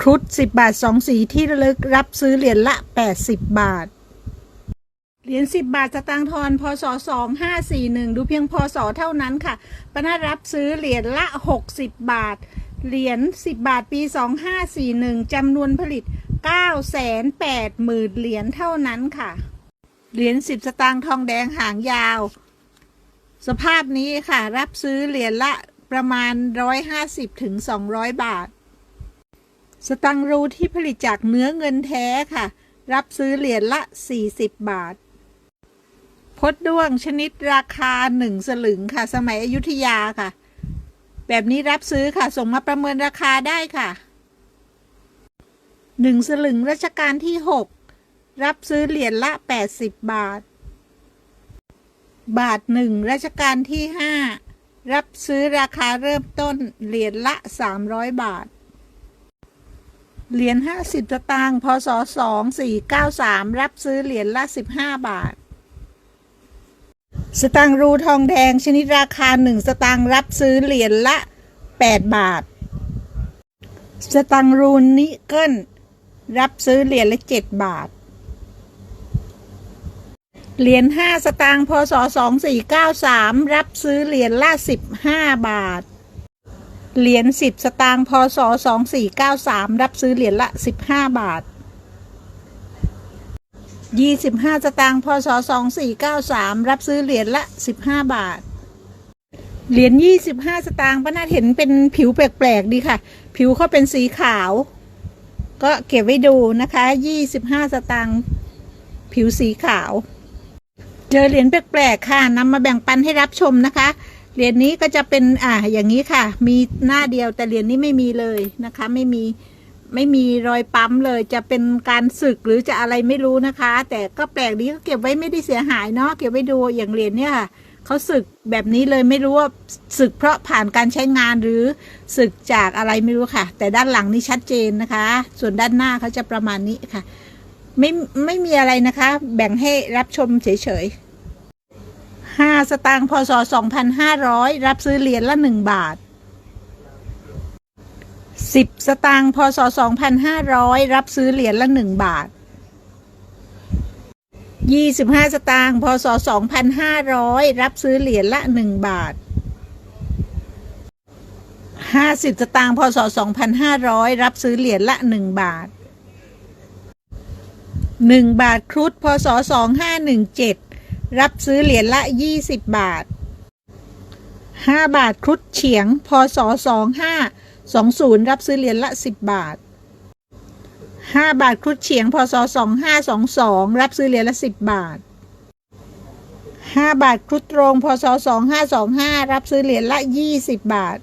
ครุฑ10 บาท 2 สีที่ระลึกรับซื้อเหรียญละ 80 บาท เหรียญ10 บาทสตางค์ทอนพศ2541 ดูเพียงพศเท่านั้นค่ะปนารับซื้อเหรียญละ 60 บาท เหรียญ10 บาทปี 2541จำนวนผลิต 980,000 เหรียญเท่านั้นค่ะ เหรียญ10 สตางค์ทองแดงหางยาว สภาพนี้ค่ะ รับซื้อเหรียญละประมาณ 150ถึง200 บาท สตังรูที่ผลิตจากเนื้อเงินแท้ค่ะ รับซื้อเหรียญละ 40 บาท พดด้วงชนิดราคาหนึ่งสลึงค่ะ สมัยอยุธยาค่ะ แบบนี้รับซื้อค่ะ ส่งมาประเมินราคาได้ค่ะหนึ่งสลึงรัชกาลที่ 6 รับซื้อเหรียญละ 80 บาท บาทหนึ่งรัชกาลที่ 5 รับซื้อราคาเริ่มต้นเหรียญละ 300 บาท เหรียญ50สตางค์พศ2493รับซื้อเหรียญละ15บาท สตางค์รูทองแดงชนิดราคา1สตางค์รับซื้อเหรียญละ8บาท สตางค์รูนิเกิลรับซื้อเหรียญละ7บาท เหรียญ5สตางค์พศ2493รับซื้อเหรียญละ15บาท เหรียญ10สตางค์พศ2493รับซื้อเหรียญละ15บห้าบาท25สตางค์พศ2493รับซื้อเหรียญละ15บห้าบาท เหรียญ25สตางค์ป้านาเห็นเป็นผิวแปลกๆดีค่ะ ผิวเขาเป็นสีขาว ก็เก็บไว้ดูนะคะ25สตางค์ผิวสีขาว เจอเหรียญแปลกๆค่ะนำมาแบ่งปันให้รับชมนะคะ เหรียญนี้ก็จะเป็นอ่าอย่างนี้ค่ะ มีหน้าเดียวแต่เหรียญนี้ไม่มีเลยนะคะ ไม่มีไม่มีรอยปั๊มเลยจะเป็นการสึกหรือจะอะไรไม่รู้นะคะ แต่ก็แปลกดีก็เก็บไว้ไม่ได้เสียหายเนาะเก็บไว้ดูอย่างเหรียญเนี่ยค่ะเขาสึกแบบนี้เลยไม่รู้ว่าสึกเพราะผ่านการใช้งานหรือสึกจากอะไรไม่รู้ค่ะ แต่ด้านหลังนี่ชัดเจนนะคะ ส่วนด้านหน้าเขาจะประมาณนี้ค่ะ ไม่ไม่มีอะไรนะคะ แบ่งให้รับชมเฉยๆ 5 สตางค์พศ 2500 รับซื้อเหรียญละ 1 บาท 10 สตางค์พศ 2500 รับซื้อเหรียญละ 1 บาท 25 สตางค์พศ 2500 รับซื้อเหรียญละ 1 บาท 50 สตางค์พศ 2500 รับซื้อเหรียญละ 1 บาท 1 บาทครุฑพศ 2517 รับซื้อเหรียญละ 20 บาท 5 บาทครุฑเฉียง พศ 2520 รับซื้อเหรียญละ 10 บาท 5 บาทครุฑเฉียง พศ 2522 รับซื้อเหรียญละ 10 บาท 5 บาทครุฑตรง พศ 2525 รับซื้อเหรียญละ 20 บาท